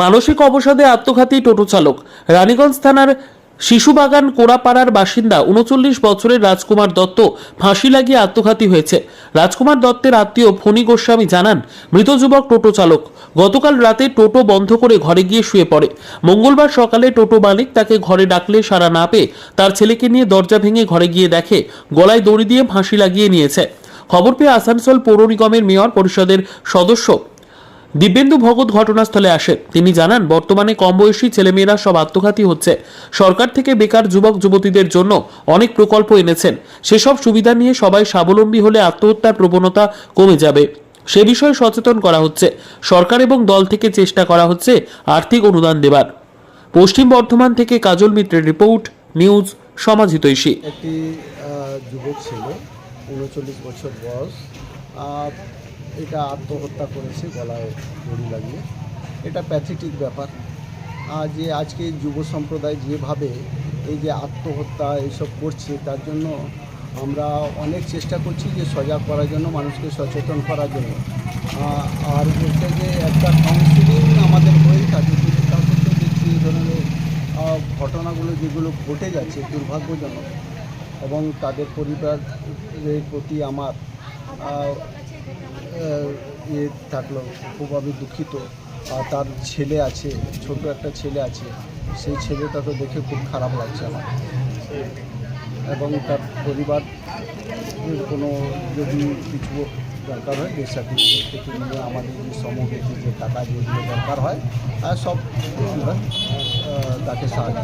মানসিক অবসাদে আত্মঘাতী টোটো চালক। রানীগঞ্জ থানার শিশুবাগান কোড়াপাড়ার বাসিন্দা উনচল্লিশ বছরের রাজকুমার দত্ত ফাঁসি লাগিয়ে আত্মঘাতী হয়েছে। রাজকুমার দত্তের আত্মীয় ফণি গোস্বামী জানান, মৃত যুবক টোটো চালক। গতকাল রাতে টোটো বন্ধ করে ঘরে গিয়ে শুয়ে পড়ে। মঙ্গলবার সকালে টোটো মালিক তাকে ঘরে ডাকলে সারা না পেয়ে তার ছেলেকে নিয়ে দরজা ভেঙে ঘরে গিয়ে দেখে গলায় দড়ি দিয়ে ফাঁসি লাগিয়ে নিয়েছে। খবর পেয়ে আসানসোল পৌর নিগমের মেয়র পরিষদের সদস্য দিব্যেন্দু ভগত ঘটনাস্থলে আসে তিনি জানান, বর্তমানে কম বয়সী ছেলেমেয়েরা সব আত্মঘাতী হচ্ছে। সরকার থেকে বেকার যুবক, যুবতীদের জন্য অনেক প্রকল্প এনেছেন। সেসব সুবিধা নিয়ে সবাই স্বাবলম্বী হলে আত্মহত্যার প্রবণতা কমে যাবে। সে বিষয়ে সচেতন করা হচ্ছে। সরকার এবং দল থেকে চেষ্টা করা হচ্ছে আর্থিক অনুদান দেবার। পশ্চিম বর্ধমান থেকে কাজল মিত্রের রিপোর্ট, নিউজ সমাজিতৈষী একটি যুবক ছিল, উনচল্লিশ বছর বয়স। এটা আত্মহত্যা করেছে, গলায় দড়ি লাগিয়ে। এটা প্যাথেটিক ব্যাপার। যে আজকে যুব সম্প্রদায় যেভাবে এই যে আত্মহত্যা এইসব করছে, তার জন্য আমরা অনেক চেষ্টা করছি যে সজাগ করার জন্য, মানুষকে সচেতন করার জন্য। আর বলতে যে একটা কাউন্সিলিং আমাদের হয়ে থাকে, কিন্তু তার সত্ত্বেও দেখছি এই ধরনের ঘটনাগুলো যেগুলো ঘটে যাচ্ছে দুর্ভাগ্যজনক এবং তাদের পরিবারের প্রতি আমার ইয়ে থাকল, খুব আমি দুঃখিত। আর তার ছেলে আছে ছোট একটা ছেলে আছে, সেই ছেলেটা তো দেখে খুব খারাপ লাগছে আমার। এবং তার পরিবার কোনো যদি কিছু দরকার হয় ডেথ সার্টিফিকেট নিয়ে আমাদের যে সমবেতি যে টাকা যেগুলো দরকার হয়, আর সব তাকে সাহায্য